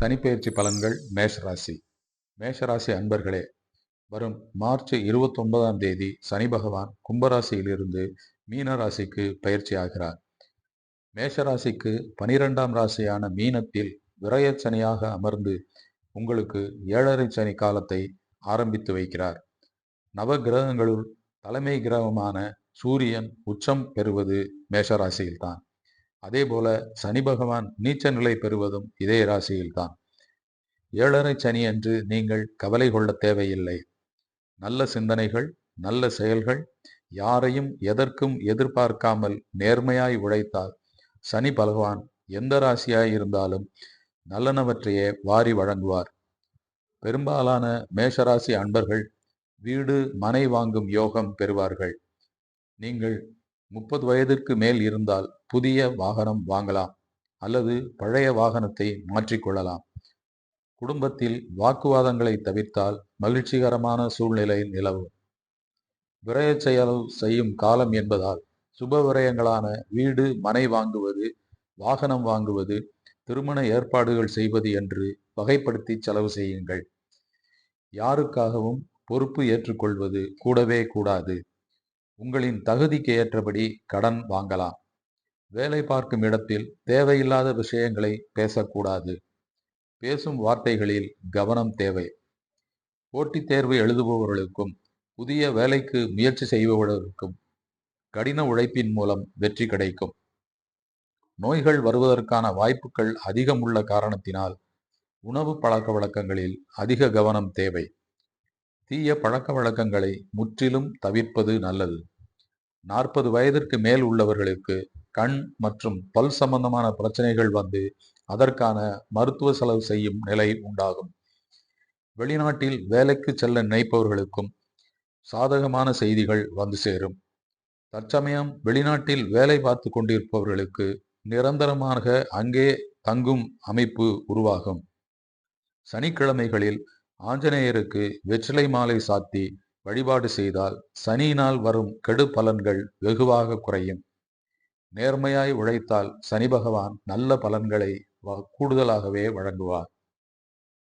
சனிப்பெயர்ச்சி பலன்கள் மேஷராசி. மேஷராசி அன்பர்களே வரும் மார்ச் இருபத்தொன்பதாம் தேதி சனி பகவான் கும்பராசியிலிருந்து மீன ராசிக்கு பயிற்சி ஆகிறார். மேஷராசிக்கு பனிரெண்டாம் ராசியான மீனத்தில் விரயச்சனியாக அமர்ந்து உங்களுக்கு ஏழரை சனி காலத்தை ஆரம்பித்து வைக்கிறார். நவ கிரகங்களுள் தலைமை கிரகமான சூரியன் உச்சம் பெறுவது மேஷராசியில்தான். அதே போல சனி பகவான் நீச்ச நிலை பெறுவதும் இதே ராசியில்தான். ஏழரை சனி என்று நீங்கள் கவலை கொள்ள தேவையில்லை. நல்ல சிந்தனைகள் நல்ல செயல்கள் யாரையும் எதற்கும் எதிர்பார்க்காமல் நேர்மையாய் உழைத்தால் சனி பகவான் எந்த ராசியாய் இருந்தாலும் நல்லனவற்றையே வாரி வழங்குவார். பெரும்பாலான மேஷராசி அன்பர்கள் வீடு மனை வாங்கும் யோகம் பெறுவார்கள். நீங்கள் முப்பது வயதிற்கு மேல் இருந்தால் புதிய வாகனம் வாங்கலாம் அல்லது பழைய வாகனத்தை மாற்றிக்கொள்ளலாம். குடும்பத்தில் வாக்குவாதங்களை தவிர்த்தால் மகிழ்ச்சிகரமான சூழ்நிலை நிலவும். விரய செயல் செய்யும் காலம் என்பதால் சுப விரயங்களான வீடு மனை வாங்குவது வாகனம் வாங்குவது திருமண ஏற்பாடுகள் செய்வது என்று வகைப்படுத்தி செலவு செய்யுங்கள். யாருக்காகவும் பொறுப்பு ஏற்றுக்கொள்வது கூடவே கூடாது. உங்களின் தகுதிக்கு ஏற்றபடி கடன் வாங்கலாம். வேலை பார்க்கும் இடத்தில் தேவையில்லாத விஷயங்களை பேசக்கூடாது. பேசும் வார்த்தைகளில் கவனம் தேவை. போட்டித் தேர்வு எழுதுபவர்களுக்கும் புதிய வேலைக்கு முயற்சி செய்பவர்களுக்கும் கடின உழைப்பின் மூலம் வெற்றி கிடைக்கும். நோய்கள் வருவதற்கான வாய்ப்புகள் அதிகம் உள்ள காரணத்தினால் உணவு பழக்க வழக்கங்களில் அதிக கவனம் தேவை. தீய பழக்க வழக்கங்களை முற்றிலும் தவிர்ப்பது நல்லது. நாற்பது வயதிற்கு மேல் உள்ளவர்களுக்கு கண் மற்றும் பல் சம்பந்தமான பிரச்சனைகள் வந்து அதற்கான மருத்துவ செலவு செய்யும் நிலை உண்டாகும். வெளிநாட்டில் வேலைக்கு செல்ல நினைப்பவர்களுக்கும் சாதகமான செய்திகள் வந்து சேரும். தற்சமயம் வெளிநாட்டில் வேலை பார்த்து கொண்டிருப்பவர்களுக்கு நிரந்தரமாக அங்கே தங்கும் அமைப்பு உருவாகும். சனிக்கிழமைகளில் ஆஞ்சநேயருக்கு வெற்றிலை மாலை சாத்தி வழிபாடு செய்தால் சனியினால் வரும் கெடு பலன்கள் வெகுவாக குறையும். நேர்மையாய் உழைத்தால் சனி பகவான் நல்ல பலன்களை கூடுதலாகவே வழங்குவார்.